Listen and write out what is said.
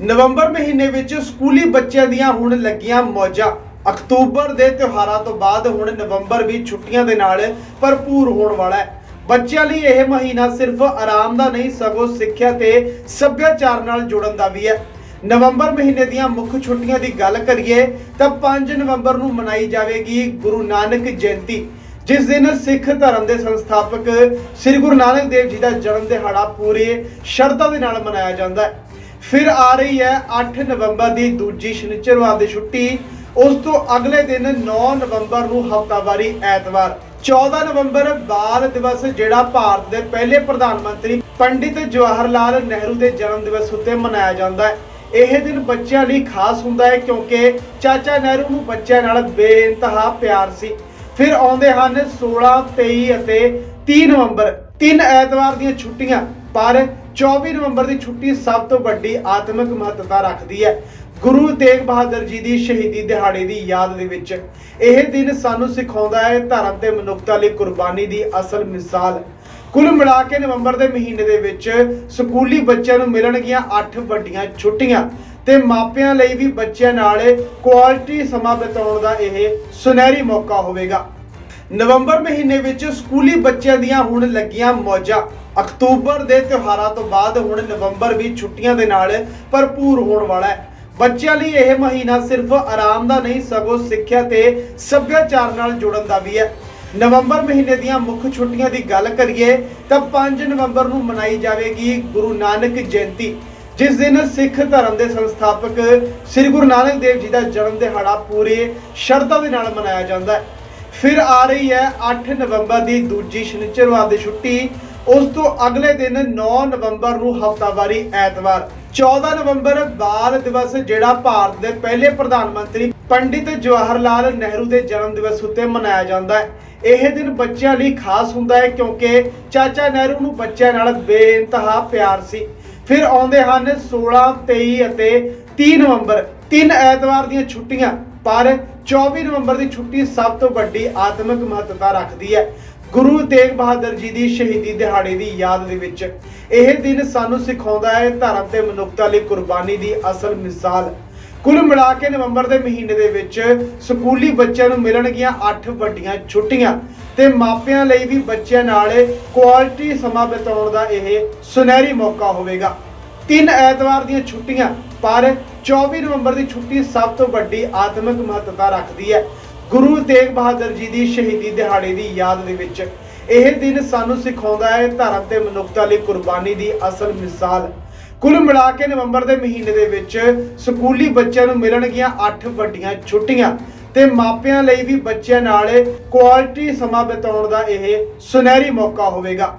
ਨਵੰਬਰ ਮਹੀਨੇ ਵਿੱਚ ਸਕੂਲੀ ਬੱਚਿਆਂ ਦੀਆਂ ਹੁਣ ਲੱਗੀਆਂ ਮੌਜਾਂ। ਅਕਤੂਬਰ ਦੇ ਤਿਉਹਾਰਾਂ ਤੋਂ ਬਾਅਦ ਹੁਣ ਨਵੰਬਰ ਵੀ ਛੁੱਟੀਆਂ ਦੇ ਨਾਲ ਭਰਪੂਰ ਹੋਣ ਵਾਲਾ ਹੈ। ਬੱਚਿਆਂ ਲਈ ਇਹ ਮਹੀਨਾ ਸਿਰਫ ਆਰਾਮ ਦਾ ਨਹੀਂ, ਸਗੋਂ ਸਿੱਖਿਆ ਤੇ ਸੱਭਿਆਚਾਰ ਨਾਲ ਜੁੜਨ ਦਾ ਵੀ ਹੈ। ਨਵੰਬਰ ਮਹੀਨੇ ਦੀਆਂ ਮੁੱਖ ਛੁੱਟੀਆਂ ਦੀ ਗੱਲ ਕਰੀਏ ਤਾਂ 5 ਨਵੰਬਰ ਨੂੰ ਮਨਾਈ ਜਾਵੇਗੀ ਗੁਰੂ ਨਾਨਕ ਜਯੰਤੀ, ਜਿਸ ਦਿਨ ਸਿੱਖ ਧਰਮ ਦੇ ਸੰਸਥਾਪਕ ਸ੍ਰੀ ਗੁਰੂ ਨਾਨਕ ਦੇਵ ਜੀ ਦਾ ਜਨਮ ਦਿਹਾੜਾ ਪੂਰੇ ਸ਼ਰਧਾ ਦੇ ਨਾਲ ਮਨਾਇਆ ਜਾਂਦਾ ਹੈ। ਫਿਰ ਆ ਰਹੀ ਹੈ 8 ਨਵੰਬਰ ਦੀ ਦੂਜੀ ਸ਼ਨੀਚਰਵਾਰ ਦੀ ਛੁੱਟੀ। ਉਸ ਤੋਂ ਅਗਲੇ ਦਿਨ 9 ਨਵੰਬਰ ਨੂੰ ਹਫ਼ਤਾਵਾਰੀ ਐਤਵਾਰ। 14 ਨਵੰਬਰ ਬਾਲ ਦਿਵਸ ਜਿਹੜਾ ਭਾਰਤ ਦੇ ਪਹਿਲੇ ਪ੍ਰਧਾਨ ਮੰਤਰੀ ਪੰਡਿਤ ਜਵਾਹਰ ਲਾਲ ਨਹਿਰੂ ਦੇ ਜਨਮ ਦਿਵਸ ਉੱਤੇ ਮਨਾਇਆ ਜਾਂਦਾ ਹੈ। ਇਹ ਦਿਨ ਬੱਚਿਆਂ ਲਈ ਖਾਸ ਹੁੰਦਾ ਹੈ ਕਿਉਂਕਿ ਚਾਚਾ ਨਹਿਰੂ ਨੂੰ ਬੱਚਿਆਂ ਨਾਲ ਬੇਇੰਤਹਾ ਪਿਆਰ ਸੀ। ਫਿਰ ਆਉਂਦੇ ਹਨ 16 23 ਅਤੇ 30 ਨਵੰਬਰ। ਤਿੰਨ ਐਤਵਾਰ ਦੀਆਂ ਛੁੱਟੀਆਂ, ਪਰ 24 ਨਵੰਬਰ ਦੀ ਛੁੱਟੀ ਸਭ ਤੋਂ ਵੱਡੀ ਆਤਮਿਕ ਮਹੱਤਤਾ ਰੱਖਦੀ ਹੈ। ਗੁਰੂ ਤੇਗ ਬਹਾਦਰ ਜੀ ਦੀ ਸ਼ਹੀਦੀ ਦਿਹਾੜੇ ਦੀ ਯਾਦ ਦੇ ਵਿੱਚ ਇਹ ਦਿਨ ਸਾਨੂੰ ਸਿਖਾਉਂਦਾ ਹੈ ਧਰਮ ਤੇ ਮਨੁੱਖਤਾ ਲਈ ਕੁਰਬਾਨੀ ਦੀ ਅਸਲ ਮਿਸਾਲ। ਕੁੱਲ ਮਿਲਾ ਕੇ ਨਵੰਬਰ ਦੇ ਮਹੀਨੇ ਦੇ ਵਿੱਚ ਸਕੂਲੀ ਬੱਚਿਆਂ ਨੂੰ ਮਿਲਣਗੀਆਂ 8 ਵੱਡੀਆਂ ਛੁੱਟੀਆਂ ਤੇ ਮਾਪਿਆਂ ਲਈ ਵੀ ਬੱਚਿਆਂ ਨਾਲ ਕੁਆਲਿਟੀ ਸਮਾਂ ਬਿਤਾਉਣ ਦਾ ਇਹ ਸੁਨਹਿਰੀ ਮੌਕਾ ਹੋਵੇਗਾ। ਨਵੰਬਰ ਮਹੀਨੇ ਵਿੱਚ ਸਕੂਲੀ ਬੱਚਿਆਂ ਦੀਆਂ ਹੁਣ ਲੱਗੀਆਂ ਮੌਜਾਂ। ਅਕਤੂਬਰ ਦੇ ਤਿਉਹਾਰਾਂ ਤੋਂ ਬਾਅਦ ਹੁਣ ਨਵੰਬਰ ਵੀ ਛੁੱਟੀਆਂ ਦੇ ਨਾਲ ਭਰਪੂਰ ਹੋਣ ਵਾਲਾ ਹੈ। ਬੱਚਿਆਂ ਲਈ ਇਹ ਮਹੀਨਾ ਸਿਰਫ ਆਰਾਮ ਦਾ ਨਹੀਂ, ਸਗੋਂ ਸਿੱਖਿਆ ਤੇ ਸੱਭਿਆਚਾਰ ਨਾਲ ਜੁੜਨ ਦਾ ਵੀ ਹੈ। ਨਵੰਬਰ ਮਹੀਨੇ ਦੀਆਂ ਮੁੱਖ ਛੁੱਟੀਆਂ ਦੀ ਗੱਲ ਕਰੀਏ, ਤਾਂ 5 ਨਵੰਬਰ ਨੂੰ ਮਨਾਈ ਜਾਵੇਗੀ ਗੁਰੂ ਨਾਨਕ ਜਯੰਤੀ, ਜਿਸ ਦਿਨ ਸਿੱਖ ਧਰਮ ਦੇ ਸੰਸਥਾਪਕ ਸ੍ਰੀ ਗੁਰੂ ਨਾਨਕ ਦੇਵ ਜੀ ਦਾ ਜਨਮ ਦਿਹਾੜਾ ਪੂਰੇ ਸ਼ਰਧਾ ਦੇ ਨਾਲ ਮਨਾਇਆ ਜਾਂਦਾ ਹੈ। ਫਿਰ ਆ ਰਹੀ ਹੈ 8 ਨਵੰਬਰ ਦੀ ਦੂਜੀ ਸ਼ਨੀਚਰਵਾਰ ਦੀ ਛੁੱਟੀ। ਉਸ ਤੋਂ ਅਗਲੇ ਦਿਨ 9 ਨਵੰਬਰ ਨੂੰ ਹਫ਼ਤਾਵਾਰੀ ਐਤਵਾਰ। 14 ਨਵੰਬਰ ਬਾਲ ਦਿਵਸ ਜਿਹੜਾ ਭਾਰਤ ਦੇ ਪਹਿਲੇ ਪ੍ਰਧਾਨ ਮੰਤਰੀ ਪੰਡਿਤ ਜਵਾਹਰ ਲਾਲ ਨਹਿਰੂ ਦੇ ਜਨਮ ਦਿਵਸ ਉੱਤੇ ਮਨਾਇਆ ਜਾਂਦਾ ਹੈ। ਇਹ ਦਿਨ ਬੱਚਿਆਂ ਲਈ ਖਾਸ ਹੁੰਦਾ ਹੈ ਕਿਉਂਕਿ ਚਾਚਾ ਨਹਿਰੂ ਨੂੰ ਬੱਚਿਆਂ ਨਾਲ ਬੇਇੰਤਹਾ ਪਿਆਰ ਸੀ। ਫਿਰ ਆਉਂਦੇ ਹਨ 16 23 ਅਤੇ 30 ਨਵੰਬਰ। ਤਿੰਨ ਐਤਵਾਰ ਦੀਆਂ ਛੁੱਟੀਆਂ। ਪਰ 24 ਨਵੰਬਰ ਦੀ ਛੁੱਟੀ ਸਭ ਤੋਂ ਵੱਡੀ ਆਤਮਿਕ ਮਹੱਤਤਾ ਰੱਖਦੀ ਹੈ। ਗੁਰੂ ਤੇਗ ਬਹਾਦਰ ਜੀ ਦੀ ਸ਼ਹੀਦੀ ਦਿਹਾੜੇ ਦੀ ਯਾਦ ਦੇ ਵਿੱਚ ਇਹ ਦਿਨ ਸਾਨੂੰ ਸਿਖਾਉਂਦਾ ਹੈ ਧਰਮ ਤੇ ਮਨੁੱਖਤਾ ਲਈ ਕੁਰਬਾਨੀ ਦੀ ਅਸਲ ਮਿਸਾਲ। ਕੁੱਲ ਮਿਲਾ ਕੇ ਨਵੰਬਰ ਦੇ ਮਹੀਨੇ ਦੇ ਵਿੱਚ ਸਕੂਲੀ ਬੱਚਿਆਂ ਨੂੰ ਮਿਲਣਗੀਆਂ 8 ਵੱਡੀਆਂ ਛੁੱਟੀਆਂ ਤੇ ਮਾਪਿਆਂ ਲਈ ਵੀ ਬੱਚਿਆਂ ਨਾਲ ਕੁਆਲਿਟੀ ਸਮਾਂ ਬਿਤਾਉਣ ਦਾ ਇਹ ਸੁਨਹਿਰੀ ਮੌਕਾ ਹੋਵੇਗਾ। ਤਿੰਨ ਐਤਵਾਰ ਦੀਆਂ ਛੁੱਟੀਆਂ ਪਰ 24 ਨਵੰਬਰ ਦੀ ਛੁੱਟੀ ਸਭ ਤੋਂ ਵੱਡੀ ਆਤਮਿਕ ਮਹੱਤਤਾ ਰੱਖਦੀ ਹੈ। ਗੁਰੂ ਤੇਗ ਬਹਾਦਰ ਜੀ ਦੀ ਸ਼ਹੀਦੀ ਦਿਹਾੜੇ ਦੀ ਯਾਦ ਦੇ ਵਿੱਚ ਇਹ ਦਿਨ ਸਾਨੂੰ ਸਿਖਾਉਂਦਾ ਹੈ ਧਰਮ ਤੇ ਮਨੁੱਖਤਾ ਲਈ ਕੁਰਬਾਨੀ ਦੀ ਅਸਲ ਮਿਸਾਲ। ਕੁੱਲ ਮਿਲਾ ਕੇ ਨਵੰਬਰ ਦੇ ਮਹੀਨੇ ਦੇ ਵਿੱਚ ਸਕੂਲੀ ਬੱਚਿਆਂ ਨੂੰ ਮਿਲਣਗੀਆਂ 8 ਵੱਡੀਆਂ ਛੁੱਟੀਆਂ ਤੇ ਮਾਪਿਆਂ ਲਈ ਵੀ ਬੱਚਿਆਂ ਨਾਲ ਕੁਆਲਿਟੀ ਸਮਾਂ ਬਿਤਾਉਣ ਦਾ ਇਹ ਸੁਨਹਿਰੀ ਮੌਕਾ ਹੋਵੇਗਾ।